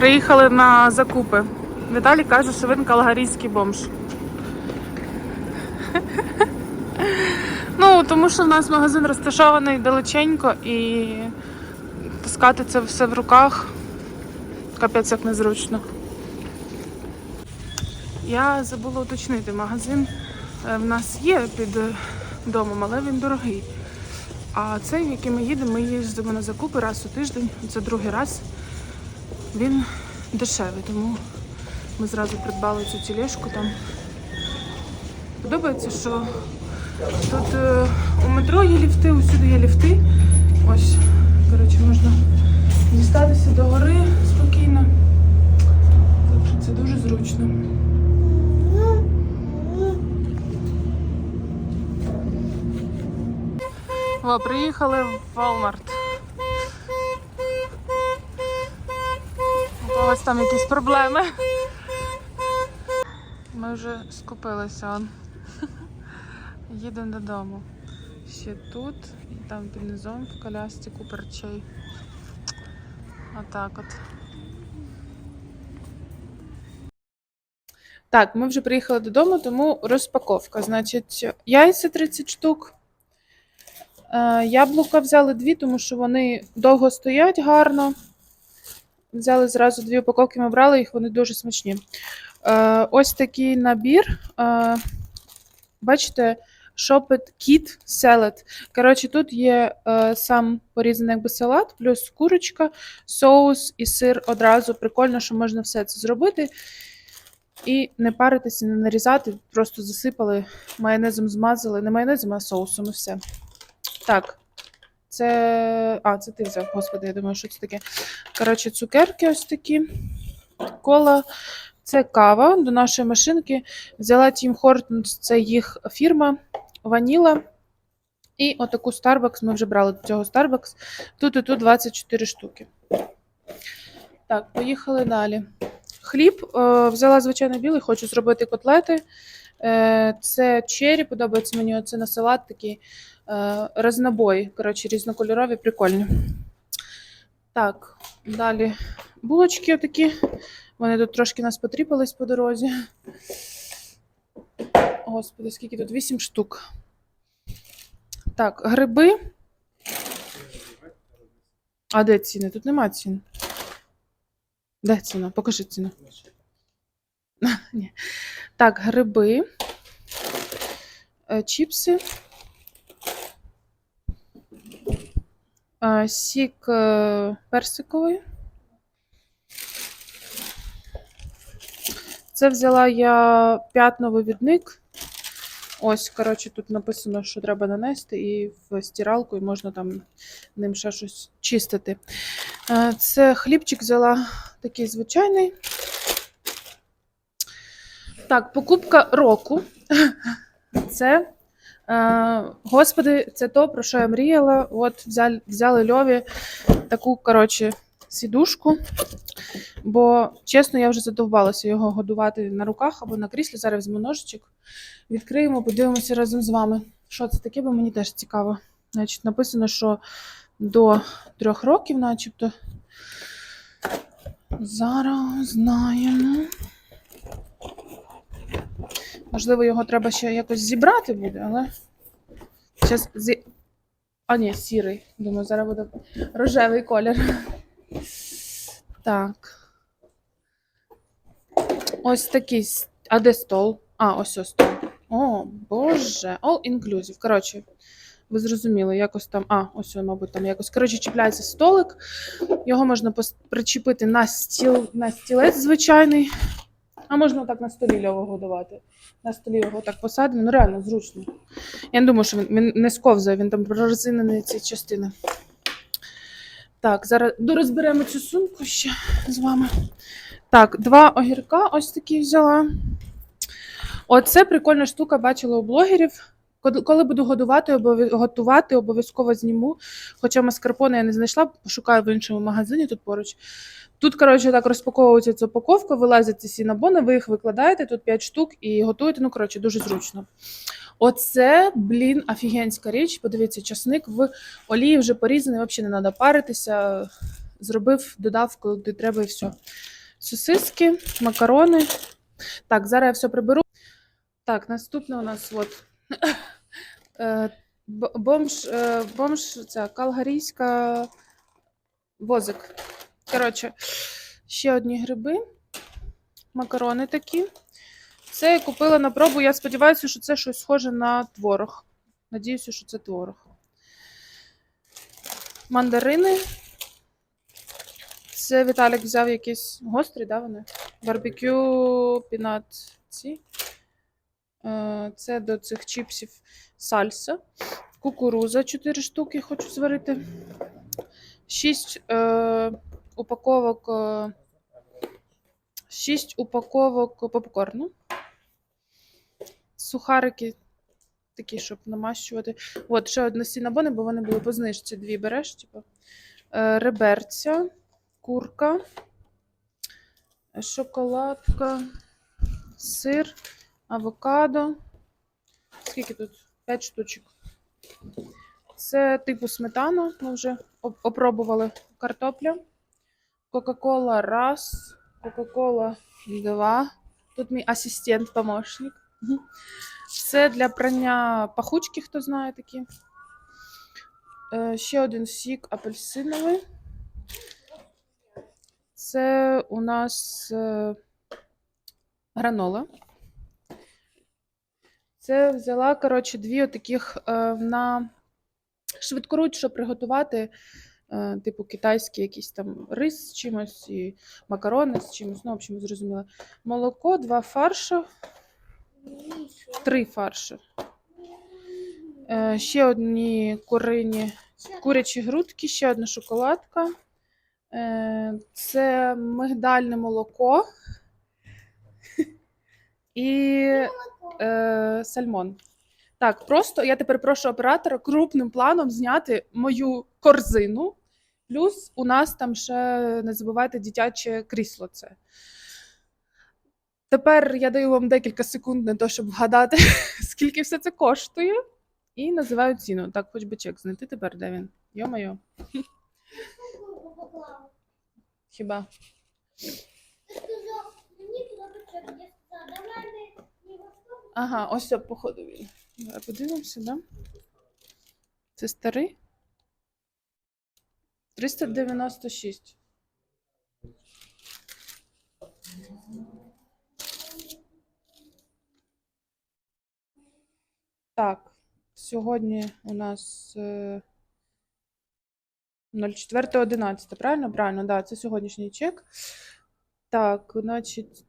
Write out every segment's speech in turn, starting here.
Приїхали на закупи. Віталій каже, що він калгарійський бомж. Ну, тому що в нас магазин розташований далеченько і таскати це все в руках. Капець як незручно. Я забула уточнити магазин. е, В нас є під домом, але він дорогий. А цей, в який ми їдемо, ми їздимо на закупи раз у тиждень. Це другий раз. Він дешевий, тому ми зразу придбали цю тележку там. Подобається, що тут е, у метро є ліфти, усюди є ліфти. Ось, коротше, можна дістатися до гори спокійно. Це дуже зручно. О, приїхали в Walmart. У когось там якісь проблеми. Ми вже скупилися. Он. Їдемо додому. Ще тут, і там під низом в колясці купа речей. Отак от. Так, ми вже приїхали додому, тому розпаковка. Значить, яйця 30 штук. Е, Яблука взяли дві, тому що вони довго стоять гарно. Взяли зразу дві упаковки, ми брали їх, вони дуже смачні. Е, Ось такий набір. Е, Бачите, шопет кіт селед. Коротше, тут є е, сам порізаний якби салат, плюс курочка, соус і сир одразу. Прикольно, що можна все це зробити. І не паритися, не нарізати, просто засипали, майонезом змазали, не майонезом, а соусом і все. Так. Це. А, це ти взяв, господи, я думаю, що це таке. Коротше, цукерки ось такі. Кола. Це кава до нашої машинки. Взяла Tim Hortons, це їх фірма. Ваніла. І отаку Starbucks ми вже брали до цього Starbucks. Тут і тут 24 штуки. Так, поїхали далі. Хліб е, взяла звичайно білий, хочу зробити котлети. Е, це чері, подобається мені оце на салат такий е, разнобой. Коротше, різнокольорові, прикольні. Так, далі булочки отакі. Вони тут трошки нас потріпались по дорозі. Господи, скільки тут? 8 штук. Так, гриби. А де ціни? Тут нема цін. Де ціна? Покажи ціну. Ні. Так, гриби, е, чіпси, сік е, персиковий. Це взяла я п'ятновивідник. Ось, коротше, тут написано, що треба нанести, і в стиралку, і можна там ним ще щось чистити. Е, Це хлібчик взяла такий звичайний. Так, покупка року. Це, господи, це то, про що я мріяла. От взяли, взяли Льові таку, коротше, сідушку. Бо, чесно, я вже задовбалася його годувати на руках або на кріслі. Зараз візьму ножичок. Відкриємо, подивимося разом з вами. Що це таке, бо мені теж цікаво. Значить, написано, що до трьох років, начебто. Зараз знаємо. Можливо, його треба ще якось зібрати буде, але. Зараз зі... А, ні, сірий. Думаю, зараз буде рожевий колір. Так. Ось такий. А де стол? А, ось ось стол. О, Боже. All inclusive. Коротше, ви зрозуміли, якось там. А, ось, мабуть, там якось. Коротше, чіпляється столик. Його можна причепити на стіл, на стілець звичайний. А можна так на столі Льову годувати. На столі його так посадимо. Ну, реально зручно. Я не думаю, що він, він не сковзає, він там пророзинений ці частини. Так, зараз дорозберемо цю сумку ще з вами. Так, два огірка ось такі взяла. Оце прикольна штука, бачила у блогерів. Коли буду годувати, готувати, обов'язково зніму. Хоча маскарпоне я не знайшла, пошукаю в іншому магазині тут поруч. Тут, коротше, так розпаковується ця упаковка, вилазять ці сінабони, ви їх викладаєте, тут 5 штук і готуєте. Ну, коротше, дуже зручно. Оце, блін, офігенська річ. Подивіться, часник в олії вже порізаний, взагалі не треба паритися. зробив, додав, коли треба, і все. Сосиски, макарони. Так, зараз я все приберу. Так, наступне у нас от. Е, Бомж, е, бомж, ця калгарійська возик. Коротше, ще одні гриби, макарони такі. Це я купила на пробу. Я сподіваюся, що це щось схоже на творог. Надіюся, що це творог. Мандарини. Це Віталік взяв якийсь гострий, да, вони? Барбекю пінат ці. Е, Це до цих чіпсів сальса. Кукуруза 4 штуки хочу зварити. 6 е, упаковок. Е, 6 упаковок попкорну. Сухарики такі, щоб намащувати. От, ще одне сінабони, бо вони були по знижці. Дві береш, типу. Е, реберця, курка, шоколадка, сир, авокадо. Скільки тут? 5 штучок. Це типу сметана. Ми вже опробували картопля. Кока-кола раз. Кока-кола два. Тут мій асистент, помощник. Це для прання пахучки, хто знає такі. Е, ще один сік апельсиновий. Це у нас е, гранола. Це взяла, коротше, дві отаких е, на швидкоруч, щоб приготувати, е, типу, китайський якийсь там рис з чимось і макарони з чимось. Ну, в общем, зрозуміло. Молоко, два фарша, три фарші. Е, ще одні курині, курячі грудки, ще одна шоколадка. Це мигдальне молоко і е, сальмон. Так, просто я тепер прошу оператора крупним планом зняти мою корзину. Плюс у нас там ще не забувайте дитяче крісло. Це. Тепер я даю вам декілька секунд на те, щоб вгадати, скільки все це коштує. І називаю ціну. Так, хоч би чек знайти тепер, де він. Йо-моє. Хіба? Ага, ось це, походу він. Давай подивимося, да? Це старий? 396. Так, сьогодні у нас е, 04.11, правильно? Правильно, да, це сьогоднішній чек. Так, значить,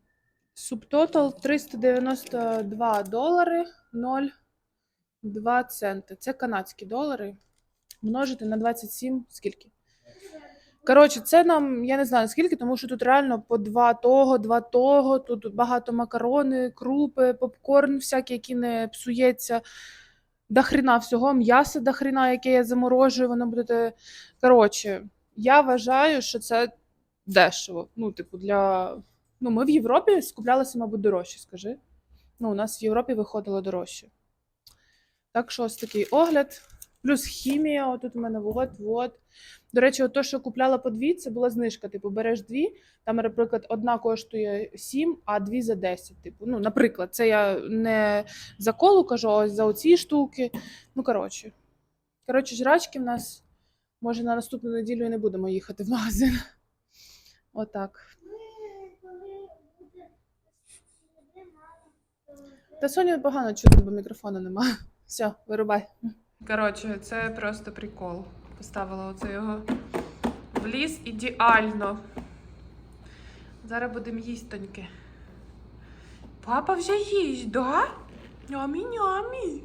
субтотал 392 долари 0,2 цента. Це канадські долари. Множити на 27, скільки? Коротше, це нам, я не знаю скільки, тому що тут реально по два того, два того, тут багато макарони, крупи, попкорн, всякий, який не псується. До хрена всього, м'ясо до хрена, яке я заморожую, воно буде. Коротше, я вважаю, що це дешево. Ну, типу, для. Ну, ми в Європі скуплялися, мабуть, дорожче, скажи. Ну, у нас в Європі виходило дорожче. Так що ось такий огляд. Плюс хімія, отут у мене вот, вот. До речі, от то, що купляла по дві, це була знижка. Типу, береш дві, там, наприклад, одна коштує 7, а дві за 10. Типу, ну, наприклад, це я не за колу кажу, а за оці штуки. Ну, коротше. Коротше, жрачки в нас, може, на наступну неділю і не будемо їхати в магазин. Отак. Та Соня погано чути, бо мікрофону нема. Все, вирубай. Коротше, це просто прикол. Поставила оце його в ліс ідеально. Зараз будемо їстоньки. Папа вже їсть, да? Нямі-нямі.